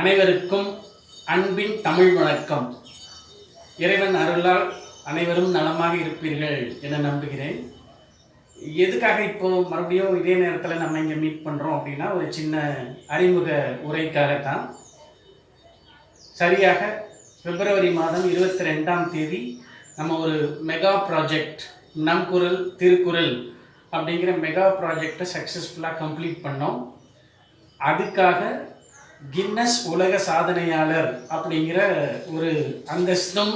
அனைவருக்கும் அன்பின் தமிழ் வணக்கம். இறைவன் அருளால் அனைவரும் நலமாக இருப்பீர்கள் என நம்புகிறேன். எதுக்காக இப்போ மறுபடியும் இதே நேரத்தில் நம்ம இங்கே மீட் பண்ணுறோம் அப்படின்னா ஒரு சின்ன அறிமுக உரைக்காகத்தான். சரியாக பிப்ரவரி மாதம் இருபத்தி ரெண்டாம் தேதி நம்ம ஒரு மெகா ப்ராஜெக்ட் நம் குரல் திருக்குறள் அப்படிங்கிற மெகா ப்ராஜெக்டை சக்ஸஸ்ஃபுல்லாக கம்ப்ளீட் பண்ணோம். அதுக்காக கின்னஸ் உலக சாதனையாளர் அப்படிங்கிற ஒரு அந்தஸ்தும்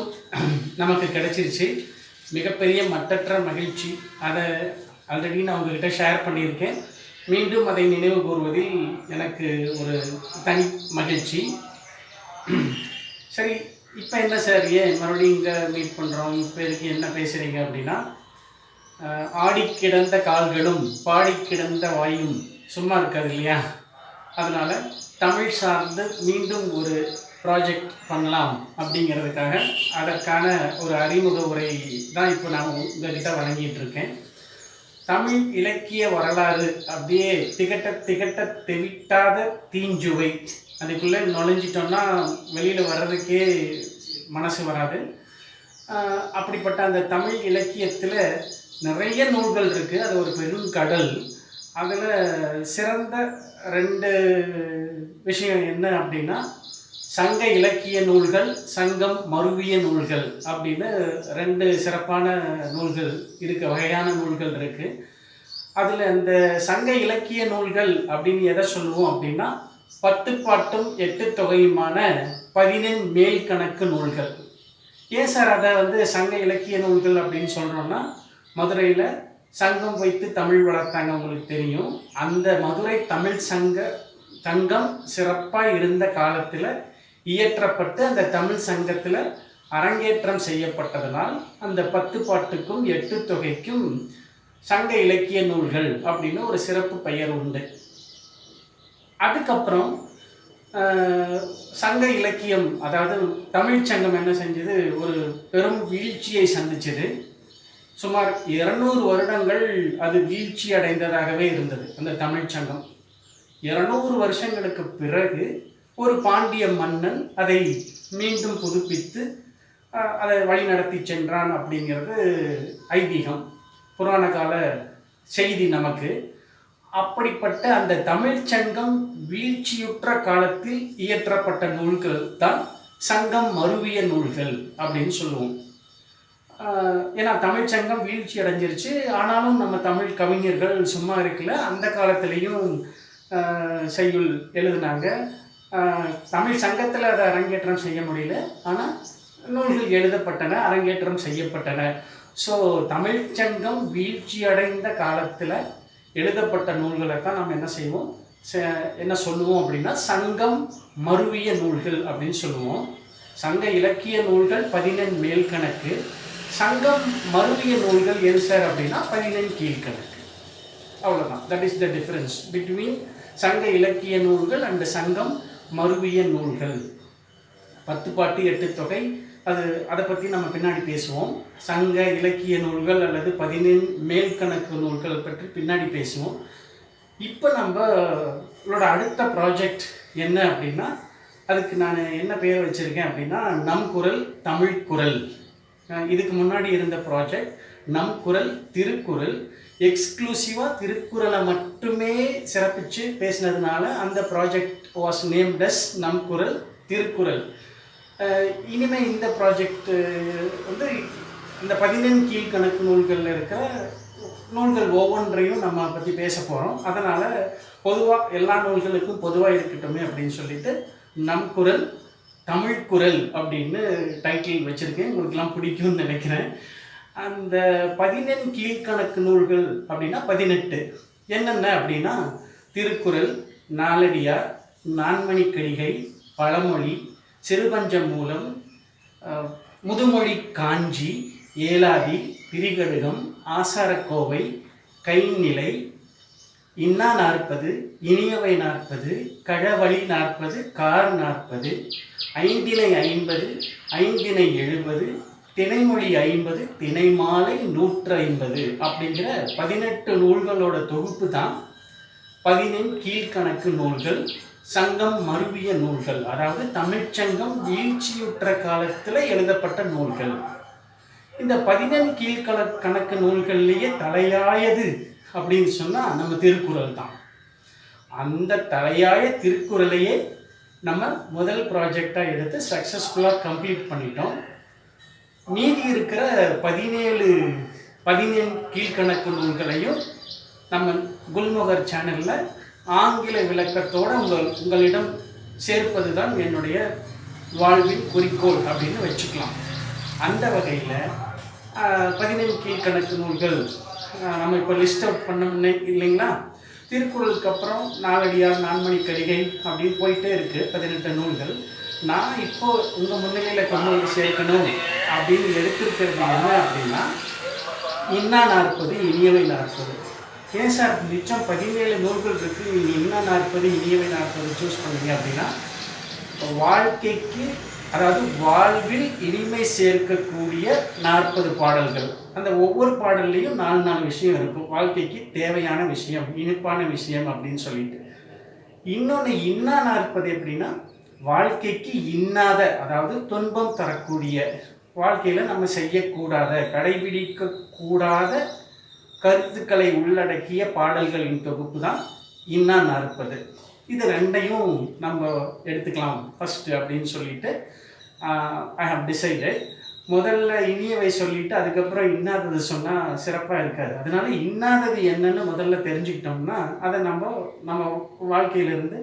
நமக்கு கிடைச்சிருச்சு. மிகப்பெரிய மட்டற்ற மகிழ்ச்சி. அதை ஆல்ரெடி நான் உங்ககிட்ட ஷேர் பண்ணியிருக்கேன். மீண்டும் அதை நினைவு கூறுவதில் எனக்கு ஒரு தனி மகிழ்ச்சி. சரி இப்போ என்ன சார் ஏன் மறுபடியும் இங்கே மீட் பண்ணுறோம் இப்போ என்ன பேசுகிறீங்க அப்படின்னா ஆடி கிடந்த கால்களும் பாடி கிடந்த வாயும் சும்மா இருக்காது இல்லையா? அதனால் தமிழ் சார்ந்து மீண்டும் ஒரு ப்ராஜெக்ட் பண்ணலாம் அப்படிங்கிறதுக்காக அதற்கான ஒரு அறிமுக உரை தான் இப்போ நான் உங்ககிட்ட வழங்கிட்டு இருக்கேன் தமிழ் இலக்கிய வரலாறு அப்படியே திகட்ட திகட்ட தெவிட்டாத தீஞ்சுவை. அதுக்குள்ளே நுழைஞ்சிட்டோம்னா வெளியில் வர்றதுக்கே மனசு வராது. அப்படிப்பட்ட அந்த தமிழ் இலக்கியத்தில் நிறைய நூல்கள் இருக்குது அது ஒரு பெரும் கடல். அதில் சிறந்த ரெண்டு விஷயம் என்ன அப்படின்னா சங்க இலக்கிய நூல்கள் சங்கம் மருவிய நூல்கள் அப்படின்னு ரெண்டு சிறப்பான நூல்கள் இருக்க வகையான நூல்கள் இருக்குது அதில் அந்த சங்க இலக்கிய நூல்கள் அப்படின்னு எதை சொல்லுவோம் அப்படின்னா பத்து பாட்டும் எட்டு தொகையுமான பதினெண் மேல் கணக்கு நூல்கள். ஏன் சார் அதை வந்து சங்க இலக்கிய நூல்கள் அப்படின்னு சொல்கிறோன்னா மதுரையில் சங்கம் வைத்து தமிழ் வளர்த்தாங்க உங்களுக்கு தெரியும். அந்த மதுரை தமிழ் சங்க சங்கம் சிறப்பாக இருந்த காலத்தில் இயற்றப்பட்டு அந்த தமிழ் சங்கத்தில் அரங்கேற்றம் செய்யப்பட்டதனால் அந்த பத்து பாட்டுக்கும் எட்டு தொகைக்கும் சங்க இலக்கிய நூல்கள் அப்படின்னு ஒரு சிறப்பு பெயர் உண்டு. அதுக்கப்புறம் சங்க இலக்கியம் அதாவது தமிழ்ச்சங்கம் என்ன செஞ்சது? ஒரு பெரும் வீழ்ச்சியை சந்திச்சது. சுமார் இருநூறு வருடங்கள் அது வீழ்ச்சி அடைந்ததாகவே இருந்தது அந்த தமிழ் சங்கம். இருநூறு வருஷங்களுக்கு பிறகு ஒரு பாண்டிய மன்னன் அதை மீண்டும் புதுப்பித்து அதை வழிநடத்தி சென்றான் அப்படிங்கிறது ஐதீகம் புராண கால செய்தி நமக்கு. அப்படிப்பட்ட அந்த தமிழ்ச் சங்கம் வீழ்ச்சியுற்ற காலத்தில் இயற்றப்பட்ட நூல்கள் தான் சங்கம் மருவிய நூல்கள் அப்படின்னு சொல்லுவோம். ஏன்னா தமிழ் சங்கம் வீழ்ச்சி அடைஞ்சிருச்சு. ஆனாலும் நம்ம தமிழ் கவிஞர்கள் சும்மா இருக்கல. அந்த காலத்துலேயும் செய்யுள் எழுதினாங்க. தமிழ் சங்கத்தில் அதை அரங்கேற்றம் செய்ய முடியல. ஆனால் நூல்கள் எழுதப்பட்டன அரங்கேற்றம் செய்யப்பட்டன. ஸோ தமிழ்ச்சங்கம் வீழ்ச்சி அடைந்த காலத்தில் எழுதப்பட்ட நூல்களை தான் நம்ம என்ன செய்வோம்? ச- என்ன சொல்லுவோம் அப்படின்னா சங்கம் மருவிய நூல்கள் அப்படின்னு சொல்லுவோம். சங்க இலக்கிய நூல்கள் பதினெண் மேல் கணக்கு சங்கம் மருவிய நூல்கள் எது சார் அப்படின்னா பதினெண் கீழ்கணக்கு. அவ்வளோதான் that is the difference between சங்க இலக்கிய நூல்கள் அண்ட் சங்கம் மருவிய நூல்கள். பத்து பாட்டு எட்டு தொகை. அது அதை பற்றி நம்ம பின்னாடி பேசுவோம். சங்க இலக்கிய நூல்கள் அல்லது பதினெண் மேல்கணக்கு நூல்கள் பற்றி பின்னாடி பேசுவோம். இப்போ நம்மளோட அடுத்த ப்ராஜெக்ட் என்ன அப்படின்னா அதுக்கு நான் என்ன பேர் வச்சுருக்கேன் அப்படின்னா நம் குரல் தமிழ் குரல். இதுக்கு முன்னாடி இருந்த ப்ராஜெக்ட் நம் குரல் திருக்குறள் எக்ஸ்க்ளூசிவாக திருக்குறளை மட்டுமே சிறப்பித்து பேசினதுனால அந்த ப்ராஜெக்ட் வாஸ் நேம் டஸ் நம் குரல் திருக்குறள். இனிமேல் இனிமே இந்த ப்ராஜெக்ட் வந்து இந்த பதினெண் கீழ்கணக்கு நூல்களில் இருக்கிற நூல்கள் ஒவ்வொன்றையும் நம்ம பற்றி பேச போகிறோம் அதனால் பொதுவாக எல்லா நூல்களுக்கும் பொதுவாக இருக்கட்டுமே அப்படின்னு சொல்லிட்டு நம் குரல் தமிழ் குரல் அப்படின்னு டைட்டில் வச்சுருக்கேன். உங்களுக்கெல்லாம் பிடிக்கும்னு நினைக்கிறேன். அந்த பதினெண் கீழ்கணக்கு நூல்கள் அப்படின்னா பதினெட்டு. என்னென்ன அப்படின்னா திருக்குறள் நாலடியார் நான்மணிக்கடிகை பழமொழி சிறுபஞ்சம் மூலம் முதுமொழி காஞ்சி ஏலாதி திரிகடுகம் ஆசாரக்கோவை கைநிலை இன்னா நாற்பது இனியவை நாற்பது கழவழி நாற்பது கார் நாற்பது ஐந்தினை ஐம்பது ஐந்தினை எழுபது திணைமொழி ஐம்பது திணைமாலை நூற்று ஐம்பது அப்படிங்கிற பதினெட்டு நூல்களோட தொகுப்பு தான் பதினெண் கீழ்கணக்கு நூல்கள் சங்கம் மருவிய நூல்கள். அதாவது தமிழ்ச்சங்கம் வீழ்ச்சியுற்ற காலத்தில் எழுதப்பட்ட நூல்கள். இந்த பதினெண் கீழ்கண கணக்கு நூல்கள்லேயே தலையாயது அப்படின்னு சொன்னால் நம்ம திருக்குறள் தான். அந்த தலையாய திருக்குறளையே நம்ம முதல் ப்ராஜெக்டாக எடுத்து சக்ஸஸ்ஃபுல்லாக கம்ப்ளீட் பண்ணிட்டோம். மீதி இருக்கிற பதினேழு பதினேழு கீழ்கணக்கு நூல்களையும் நம்ம குல்முகர் சேனலில் ஆங்கில விளக்கத்தோடு உங்கள் உங்களிடம் சேர்ப்பது தான் என்னுடைய வாழ்வின் குறிக்கோள் அப்படின்னு வச்சுக்கலாம். அந்த வகையில் பதினேழு கீழ்கணக்கு நூல்கள் நம்ம இப்போ லிஸ்ட் அவுட் பண்ண இல்லைங்களா? திருக்குறளுக்கு அப்புறம் நாலடியார் நான்மணி கடிகை அப்படின்னு போயிட்டே இருக்கு பதினெட்டு நூல்கள். நான் இப்போ உங்கள் முன்னிலையில் கொண்டு வந்து சேர்க்கணும் அப்படின்னு எடுத்திருக்கிறது என்ன அப்படின்னா இன்னா நாற்பது இனியவை நாற்பது. ஏன் சார் மிச்சம் பதினேழு நூல்கள் இருக்குது நீங்கள் இன்னா நாற்பது இனியவை நாற்பது சூஸ் பண்ணீங்க அப்படின்னா வாழ்க்கைக்கு அதாவது வாழ்வில் இனிமை சேர்க்கக்கூடிய நாற்பது பாடல்கள். அந்த ஒவ்வொரு பாடல்லையும் நாலு நாலு விஷயம் இருக்கும். வாழ்க்கைக்கு தேவையான விஷயம் இனிப்பான விஷயம் அப்படின்னு சொல்லிட்டு. இன்னொன்று இன்னா நாற்பது எப்படின்னா வாழ்க்கைக்கு இன்னாத அதாவது துன்பம் தரக்கூடிய வாழ்க்கையில் நம்ம செய்யக்கூடாத கடைபிடிக்க கூடாத கருத்துக்களை உள்ளடக்கிய பாடல்களின் தொகுப்பு தான் இன்னா நாற்பது இது ரெண்டையும் நம்ம எடுத்துக்கலாம். ஃபஸ்ட்டு அப்படின்னு சொல்லிட்டு ஐ ஹவ் டிசைடட் முதல்ல இனியவை சொல்லிட்டு அதுக்கப்புறம் இன்னாதது சொன்னால் சிறப்பாக இருக்காது. அதனால இன்னாதது என்னன்னு முதல்ல தெரிஞ்சுக்கிட்டோம்னா அதை நம்ம நம்ம வாழ்க்கையிலேருந்து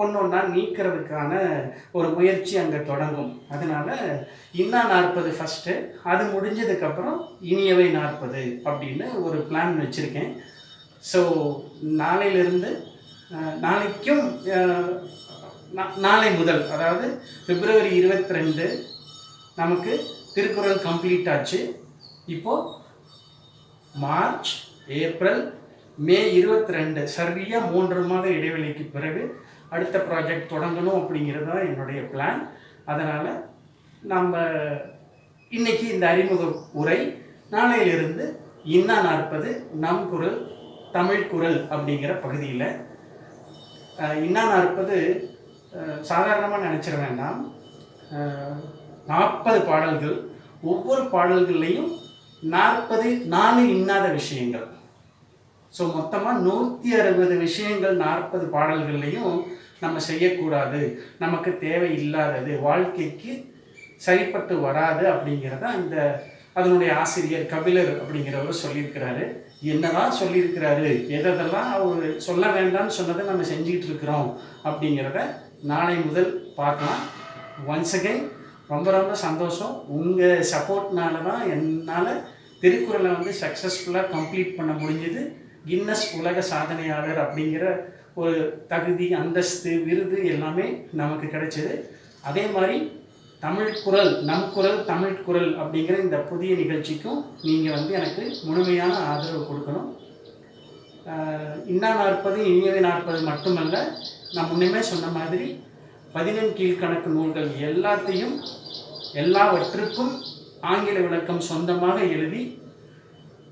ஒன்று ஒன்றா நீக்கிறதுக்கான ஒரு முயற்சி அங்கே தொடங்கும். அதனால் இன்னா நாற்பது ஃபஸ்ட்டு அது முடிஞ்சதுக்கப்புறம் இனியவை நாற்பது அப்படின்னு ஒரு பிளான் வச்சுருக்கேன். ஸோ நாளையிலிருந்து நாளைக்கும் நாளை முதல் அதாவது பிப்ரவரி இருபத்தி ரெண்டு நமக்கு திருக்குறள் கம்ப்ளீட் ஆச்சு. இப்போது மார்ச் ஏப்ரல் மே இருபத்தி ரெண்டு சரியாக மூன்று மாத இடைவெளிக்கு பிறகு அடுத்த ப்ராஜெக்ட் தொடங்கணும் அப்படிங்கிறது தான் என்னுடைய பிளான் அதனால் நம்ம இன்னைக்கு இந்த அறிமுக உரை நாளையிலிருந்து இன்னா நாற்பது நம் குரல் தமிழ் குரல் அப்படிங்கிற பகுதியில் இன்னா நாற்பது சாதாரணமாக நினச்சிட வேண்டாம். நாற்பது பாடல்கள் ஒவ்வொரு பாடல்கள்லையும் நாற்பது நாலு இன்னாத விஷயங்கள். ஸோ மொத்தமாக நூற்றி அறுபது விஷயங்கள் நாற்பது பாடல்கள்லையும் நம்ம செய்யக்கூடாது. நமக்கு தேவை இல்லாதது வாழ்க்கைக்கு சரிப்பட்டு வராது அப்படிங்கிறத அந்த அதனுடைய ஆசிரியர் கபிலர் அப்படிங்கிறவர் சொல்லியிருக்கிறாரு. என்னதான் சொல்லியிருக்கிறாரு? எதெல்லாம் அவர் சொல்ல வேண்டாம்னு சொன்னதை நம்ம செஞ்சுக்கிட்டு இருக்கிறோம் அப்படிங்கிறத நாளை முதல் பார்க்கலாம். ஒன்ஸ் அகைன் ரொம்ப ரொம்ப சந்தோஷம். உங்கள் சப்போர்ட்னால தான் என்னால் திருக்குறளை வந்து சக்ஸஸ்ஃபுல்லாக கம்ப்ளீட் பண்ண முடிஞ்சது. கின்னஸ் உலக சாதனையாளர் அப்படிங்கிற ஒரு தகுதி அந்தஸ்து விருது எல்லாமே நமக்கு கிடைச்சது. அதே மாதிரி தமிழ் குரல் நம் குரல் தமிழ் குரல் அப்படிங்கிற இந்த புதிய நிகழ்ச்சிக்கும் நீங்கள் வந்து எனக்கு முழுமையான ஆதரவு கொடுக்கணும். இன்னா நாற்பது இனியவை நாற்பது மட்டுமல்ல நான் முன்னமே சொன்ன மாதிரி பதினெண் கீழ்கணக்கு நூல்கள் எல்லாத்தையும் எல்லாவற்றுக்கும் ஆங்கில விளக்கம் சொந்தமாக எழுதி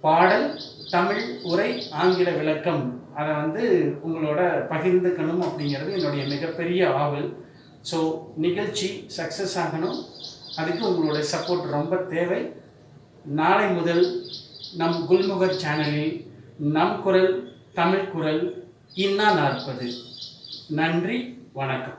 பாடல் தமிழ் உரை ஆங்கில விளக்கம். அதை வந்து உங்களோட பகிர்ந்துக்கணும் அப்படிங்கிறது என்னுடைய மிகப்பெரிய ஆவல். ஸோ நிகழ்ச்சி சக்ஸஸ் ஆகணும். அதுக்கு உங்களுடைய சப்போர்ட் ரொம்ப தேவை. நாளை முதல் நம் குல்முகர் சேனலில் நம் குரல் தமிழ் குரல் இன்னா நாற்பது. நன்றி வணக்கம்.